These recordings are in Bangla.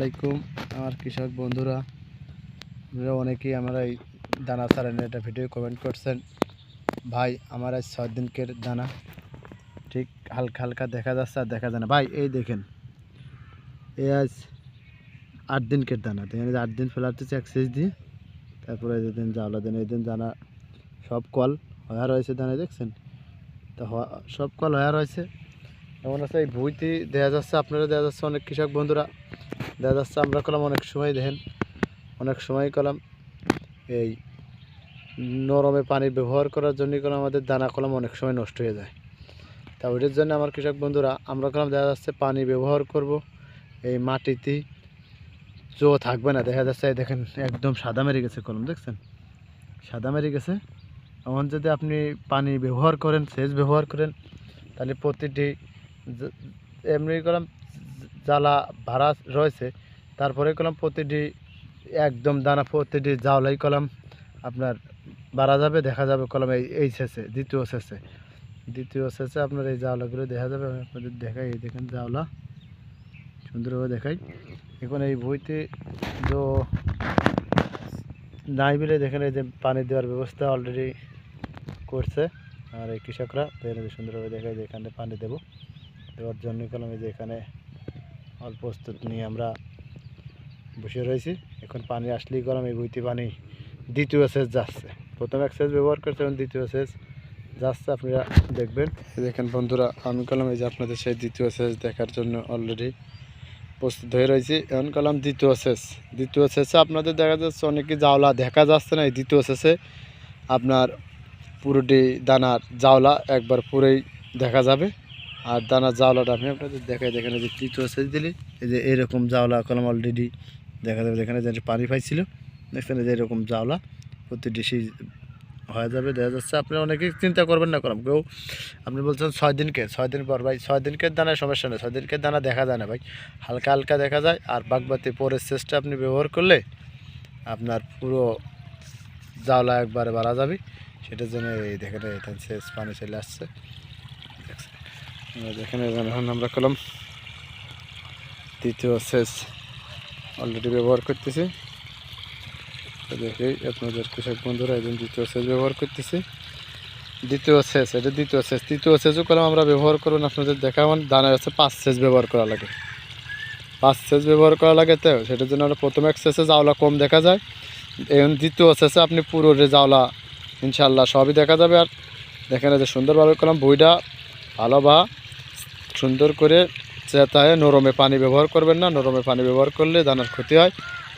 আলাইকুম। আমার কৃষক বন্ধুরা অনেকেই আমরা এই দানা নিয়ে একটা ভিডিও কমেন্ট করছেন। ভাই, আমার আজ ছয় দিনকের দানা। ঠিক হালকা হালকা দেখা যাচ্ছে আর দেখা যায় না। ভাই, এই দেখেন এই আজ আট দিনকের দানা। দেখেন আট দিন ফেলাতেছে এক্সাইজ দিয়ে, তারপরে এই যে দিন এই দিন দানা সব কল হয়া রয়েছে দানা দেখছেন? তো সব কল হয়া রয়েছে। এমন আছে এই বইতে দেখা যাচ্ছে, আপনারা দেখা যাচ্ছে অনেক কৃষক বন্ধুরা। দেখা যাচ্ছে আমরা কলাম অনেক সময়, দেখেন, অনেক সময় কলাম এই নরমে পানি ব্যবহার করার জন্য কলাম আমাদের দানা কলম অনেক সময় নষ্ট হয়ে যায়। তা ওইটার জন্য আমার কৃষক বন্ধুরা, আমরা কলাম দেখা যাচ্ছে পানি ব্যবহার করব, এই মাটিতে জো থাকবে না। দেখা যাচ্ছে দেখেন, একদম সাদা মেরে গেছে কলম, দেখছেন? সাদা মেরে গেছে। এমন যদি আপনি পানি ব্যবহার করেন, সেচ ব্যবহার করেন, তাহলে প্রতিটি এমনি করলাম জ্বালা ভাড়া রয়েছে। তারপরে করলাম প্রতিটি, একদম দানা প্রতিটি জাওলাই কলাম আপনার বাড়া যাবে, দেখা যাবে কলম এই এই শেষে, দ্বিতীয় শেষে। দ্বিতীয় শেষে আপনার এই জাওলাগুলো দেখা যাবে আপনাদের দেখাই, এই দেখেন জাওলা সুন্দরভাবে দেখাই। এখন এই বইতে তো নাই বিলে দেখেন এই যে পানি দেওয়ার ব্যবস্থা অলরেডি করছে। আর এই কৃষকরা সুন্দরভাবে দেখায় যে এখানে পানি দেবো। দেওয়ার জন্য কলম এই যে এখানে অল্প প্রস্তুত নিয়ে আমরা বসে রয়েছি। এখন পানি আসলেই কলম এই বইতে পানি দ্বিতীয় সেচ যাচ্ছে। প্রথম এক সেচ ব্যবহার করছে, এখন দ্বিতীয় সেচ যাচ্ছে, আপনারা দেখবেন। দেখেন বন্ধুরা, আমি কলম এই যে আপনাদের সেই দ্বিতীয় সেচ দেখার জন্য অলরেডি প্রস্তুত হয়ে রয়েছি। এখন কলম দ্বিতীয় সেচ। দ্বিতীয় সেচে আপনাদের দেখা যাচ্ছে অনেকে জাওলা দেখা যাচ্ছে না, এই দ্বিতীয় সেচে আপনার পুরোটি, দানার জাওলা একবার পুরোই দেখা যাবে। আর দানা জাওলাটা আমি আপনাদের দেখাই দেখেন যে তৃতীয় সেচ দিলি। এই যে এরকম জাওলা কলম অলরেডি দেখা যাবে, যেখানে যে পানি পাইছিল দেখছেন যে এরকম জাওলা প্রতিটি সেই হয়ে যাবে, দেখা যাচ্ছে। আপনি অনেকেই চিন্তা করবেন না, কলম। কেউ, আপনি বলছেন ছয় দিনকে, ছয় দিন পর ভাই, ছয় দিনকে দানায় সমস্যা নেই, ছয় দিনকে দানা দেখা যায় না ভাই। হালকা হালকা দেখা যায়, আর বাগবাতি পরের সেচটা আপনি ব্যবহার করলে আপনার পুরো জাওলা একবারে বাড়া যাবে। সেটার জন্য এই দেখেন এখানে সেচ পানি চলে আসছে। দেখেন এখন আমরা কলম দ্বিতীয় সেচ অলরেডি ব্যবহার করতেছি। দেখি আপনাদের কৃষক বন্ধুরা একজন দ্বিতীয় সেচ ব্যবহার করতেছি। দ্বিতীয় সেচ এটা দ্বিতীয় সেচ, তৃতীয় সেচও কলম আমরা ব্যবহার করুন, আপনাদের দেখাবেন দানার হচ্ছে পাঁচ সেচ ব্যবহার করা লাগে। পাঁচ সেচ ব্যবহার করা লাগে তো, সেটার জন্য আমরা প্রথম এক সেচে জাওলা কম দেখা যায়। এখন দ্বিতীয় সেচে আপনি পুরো জাওলা ইনশাল্লাহ সবই দেখা যাবে। আর দেখেন যে সুন্দরভাবে করলাম বইটা ভালো বা সুন্দর করে চেতায় নরমে পানি ব্যবহার করবেন না, নরমে পানি ব্যবহার করলে দানার ক্ষতি হয়।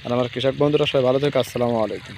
আর আমার কৃষক বন্ধুরা সবাই ভালো থাকে আসসালামু আলাইকুম।